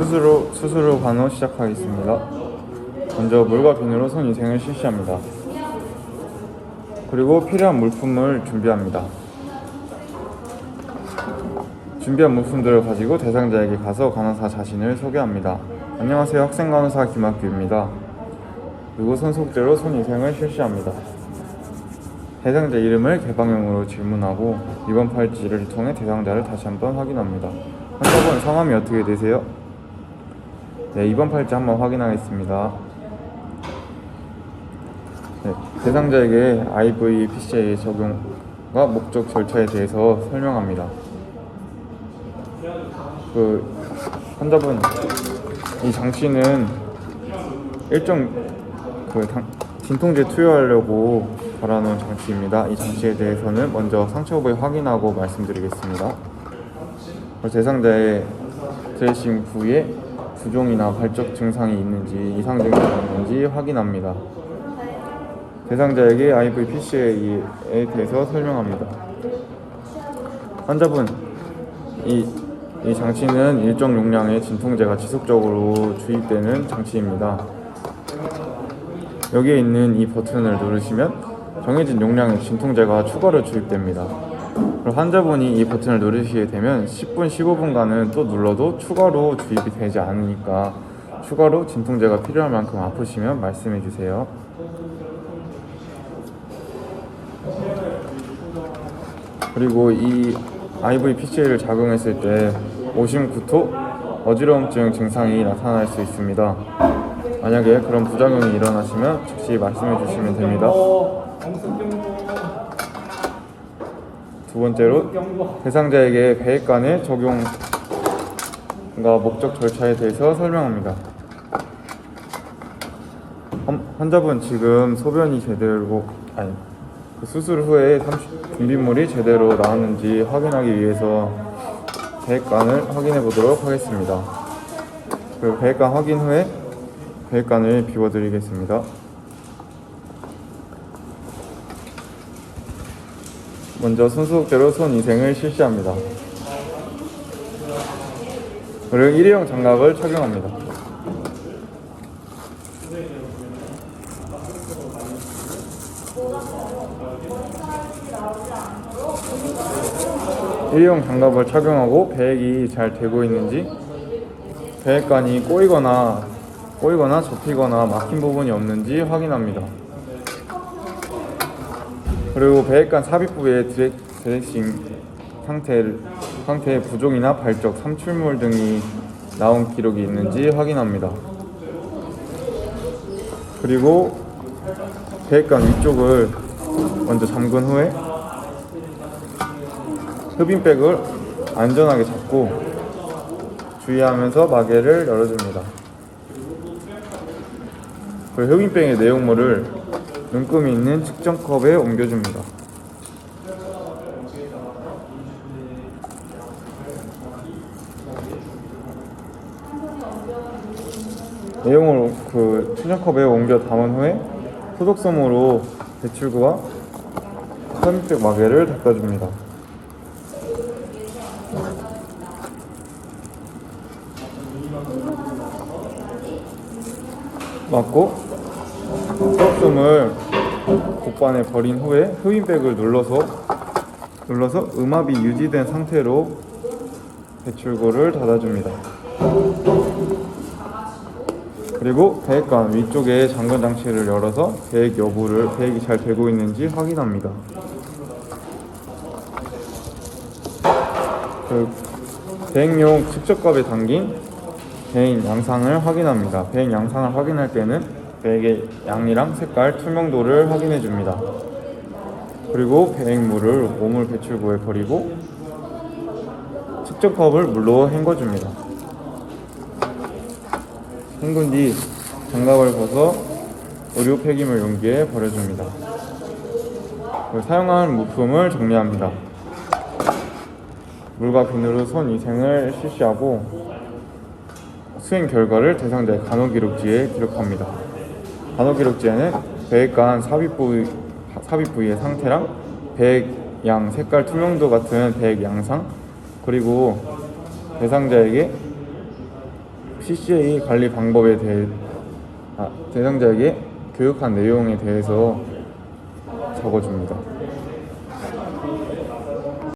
수술 수술 후 간호 시작하겠습니다. 먼저 물과 비누로 손 위생을 실시합니다. 그리고 필요한 물품을 준비합니다. 준비한 물품들을 가지고 대상자에게 가서 간호사 자신을 소개합니다. 안녕하세요. 학생 간호사 김학규입니다. 그리고 손속제로 손 위생을 실시합니다. 대상자 이름을 개방형으로 질문하고 이번 팔찌를 통해 대상자를 다시 한번 확인합니다. 환자분 성함이 어떻게 되세요? 네, 이번 팔찌 한번 확인하겠습니다. 네, 대상자에게 IV PCA 적용과 목적 절차에 대해서 설명합니다. 그 환자분 이 장치는 일정 그 당- 진통제 투여하려고 달아놓은 장치입니다. 이 장치에 대해서는 먼저 상처 부위 확인하고 말씀드리겠습니다. 대상자의 드레싱 부위에 부종이나 발적 증상이 있는지 이상 증상이 있는지 확인합니다. 대상자에게 IV PCA에 대해서 설명합니다. 환자분, 이, 이 장치는 일정 용량의 진통제가 지속적으로 주입되는 장치입니다. 여기에 있는 이 버튼을 누르시면 정해진 용량의 진통제가 추가로 주입됩니다. 그리고 환자분이 이 버튼을 누르시게 되면 10분, 15분간은 또 눌러도 추가로 주입이 되지 않으니까 추가로 진통제가 필요할 만큼 아프시면 말씀해 주세요. 그리고 이 IV PCA를 작용했을 때 오심, 구토, 어지러움증 증상이 나타날 수 있습니다. 만약에 그런 부작용이 일어나시면 즉시 말씀해 주시면 됩니다. 두 번째로 대상자에게 배액간의 적용과 목적 절차에 대해서 설명합니다. 환- 환자분 지금 소변이 제대로 아니 그 수술 후에 30 분비물이 제대로 나왔는지 확인하기 위해서 배액간을 확인해 보도록 하겠습니다. 그리고 배액간 확인 후에 배액간을 비워드리겠습니다. 먼저 순서대로 손 위생을 실시합니다. 그리고 일회용 장갑을 착용합니다. 일회용 장갑을 착용하고 배액이 잘 되고 있는지 배액관이 꼬이거나 꼬이거나 접히거나 막힌 부분이 없는지 확인합니다. 그리고 배액관 삽입 부위의 드레, 드레싱 상태를, 상태의 부종이나 발적, 삼출물 등이 나온 기록이 있는지 확인합니다. 그리고 배액관 위쪽을 먼저 잠근 후에 흡인백을 안전하게 잡고 주의하면서 마개를 열어줍니다. 그 흡인백의 내용물을 눈금이 있는 측정컵에 옮겨줍니다. 내용을 그 측정컵에 옮겨 담은 후에 소독솜으로 배출구와 흡인백 마개를 닦아줍니다. 맞고 소독솜을 곡반에 버린 후에 흡인백을 눌러서 눌러서 음압이 유지된 상태로 배출구를 닫아줍니다. 그리고 배액관 위쪽에 잠근 장치를 열어서 배액 여부를 배액이 잘 되고 있는지 확인합니다. 그 배액용 측정갑에 담긴 배액 양상을 확인합니다. 배액 양상을 확인할 때는 배액의 양이랑 색깔, 투명도를 확인해 줍니다. 그리고 배액물을 오물 배출구에 버리고 측정컵을 물로 헹궈 줍니다. 헹군 뒤 장갑을 벗어 의료 폐기물 용기에 버려줍니다. 사용한 물품을 정리합니다. 물과 비누로 손 위생을 실시하고 수행 결과를 대상자의 간호기록지에 기록합니다. 간호기록지에는 배액간 삽입 부위, 삽입 부위의 상태랑 배액 양, 색깔, 투명도 같은 배액 양상 그리고 대상자에게 CCA 관리 방법에 대해 아, 대상자에게 교육한 내용에 대해서 적어줍니다.